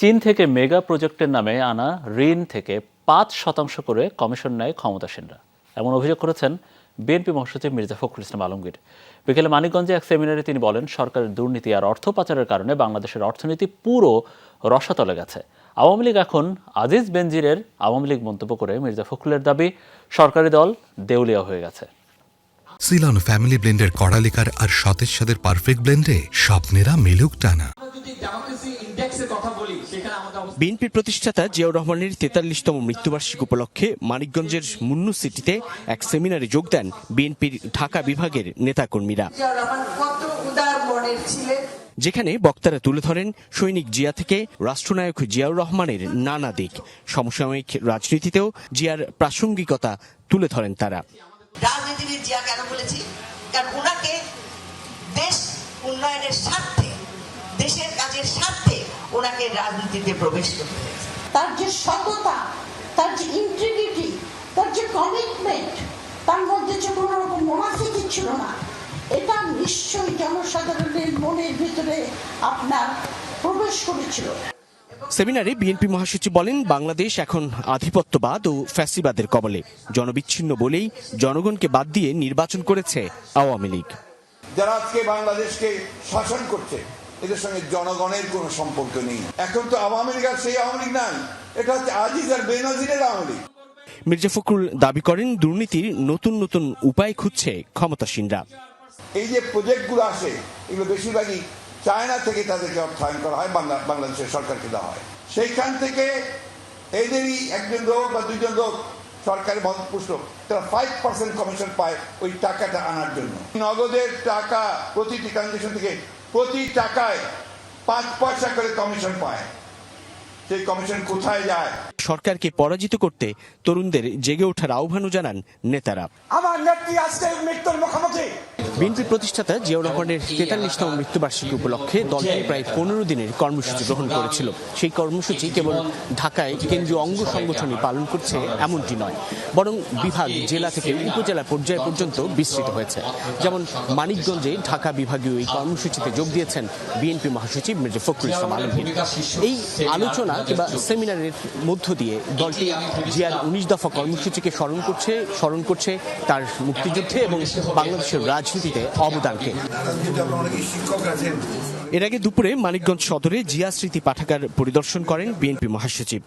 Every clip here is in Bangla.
চীন থেকে মেগা প্রজেক্টের নামে আনা ঋণ থেকে পাঁচ শতাংশ করে কমিশন নেয় ক্ষমতাসীনরা। এমন অভিযোগ করেছেন বিএনপি মহাসচিব মির্জা ফখরুল ইসলাম আলমগীর। বিকেলে মানিকগঞ্জে এক সেমিনারে তিনি বলেন, সরকারের দুর্নীতি আর অর্থ পাচারের কারণে বাংলাদেশের অর্থনীতি পুরো রসাতলে গেছে। আওয়ামী লীগ এখন আজিজ বেনজিরের আওয়ামী লীগ মন্তব্য করে মির্জা ফখরুলের দাবি, সরকারি দল দেউলিয়া হয়ে গেছে। সিলন ফ্যামিলি ব্লেন্ডের কড়ালিকার আর সতেজ সাদের পারফেক্ট ব্লেন্ডে স্বপ্নেরা মিলুক টানা। বিএনপির প্রতিষ্ঠাতা জিয়াউর রহমানের তেতাল্লিশতম মৃত্যুবার্ষিকী উপলক্ষে মানিকগঞ্জের মুন্নু সিটিতে এক সেমিনারে যোগ দেন বিএনপির ঢাকা বিভাগের নেতাকর্মীরা। জিয়াউর রহমান কত উদার মনের ছিলেন। যেখানে বক্তারা তুলে ধরেন সৈনিক জিয়া থেকে রাষ্ট্রনায়ক জিয়াউর রহমানের নানা দিক। সমসাময়িক রাজনীতিতেও জিয়ার প্রাসঙ্গিকতা তুলে ধরেন তারা। রাজনীতিবিদ জিয়া কেন বলেছি? কারণ ওনাকে দেশ উন্নয়নের স্বার্থে দেশের কাজের স্বার্থে ওনাকে রাজনীতিতে প্রবেশ করতে হয়েছে। তার যে সততা তার যে ইন্টিগ্রিটি তার যে কমিটমেন্ট তার মধ্যে যে কোনো রকম মোনাফিকি ছিল না এটা নিশ্চয়ই জনসাধারণের মনের ভিতরে আপনার প্রবেশ করেছিল। সেমিনারে বিএনপি মহাসচিব বলেন বাংলাদেশ এখন আধিপত্যবাদ ও ফ্যাসিবাদের কবলে। জনবিচ্ছিন্ন বলেই জনগণকে বাদ দিয়ে নির্বাচন করেছে আওয়ামী লীগ। যারা আজকে বাংলাদেশকে শাসন করছে এদের সঙ্গে জনগণের কোনো সম্পর্ক নেই। এখন তো আওয়ামী লীগ আর সেই আওয়ামী লীগ নাই। এটা হচ্ছে আজিজ আর বেনজিরের আওয়ামী লীগ। মির্জা ফখরুল দাবি করেন দুর্নীতির নতুন নতুন উপায় খুঁজছে ক্ষমতাসীনরা। এই যে প্রজেক্টগুলো আসে এগুলো বেশিরভাগই চায়না থেকে তাদেরকে অর্থায়ন করা হয় বাংলা বাংলাদেশের সরকারকে দেওয়া হয়। সেইখান থেকে এদেরই একজন লোক বা দুজন লোক সরকারি পুষ্ট তারা ফাইভ পার্সেন্ট কমিশন পায় ওই টাকাটা আনার জন্য। নগদের টাকা প্রতিটি ট্রানজেকশন থেকে প্রতি টাকায় পাঁচ পয়সা করে কমিশন পায়। সেই কমিশন কোথায় যায়? সরকারকে পরাজিত করতে তরুণদের জেগে ওঠার আহ্বানও জানান নেতারা। আমার নেত্রী আজকে মৃত্যুর মুখোমুখি। বিএনপি প্রতিষ্ঠাতা জিয়াউর রহমানের তেতাল্লিশতম মৃত্যুবার্ষিকী উপলক্ষে দলটি প্রায় পনেরো দিনের কর্মসূচি গ্রহণ করেছিল। সেই কর্মসূচি কেবল ঢাকায় কেন্দ্রীয় অঙ্গ সংগঠনই পালন করছে এমনটি নয় বরং বিভাগ জেলা থেকে উপজেলা পর্যায় পর্যন্ত বিস্তৃত হয়েছে। যেমন মানিকগঞ্জে ঢাকা বিভাগীয় এই কর্মসূচিতে যোগ দিয়েছেন বিএনপি মহাসচিব মির্জা ফখরুল ইসলাম আলমগীর। এই আলোচনা কিংবা সেমিনারের মধ্য দিয়ে দলটি জিয়ার উনিশ দফা কর্মসূচিকে স্মরণ করছে স্মরণ করছে তার মুক্তিযুদ্ধে এবং বাংলাদেশের রাজনীতিতে অবদানকে। এর আগে দুপুরে মানিকগঞ্জ সদরে জিয়া স্মৃতি পাঠাগার পরিদর্শন করেন বিএনপি মহাসচিব।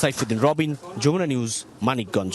সাইফুদ্দিন রবিন, যমুনা নিউজ, মানিকগঞ্জ।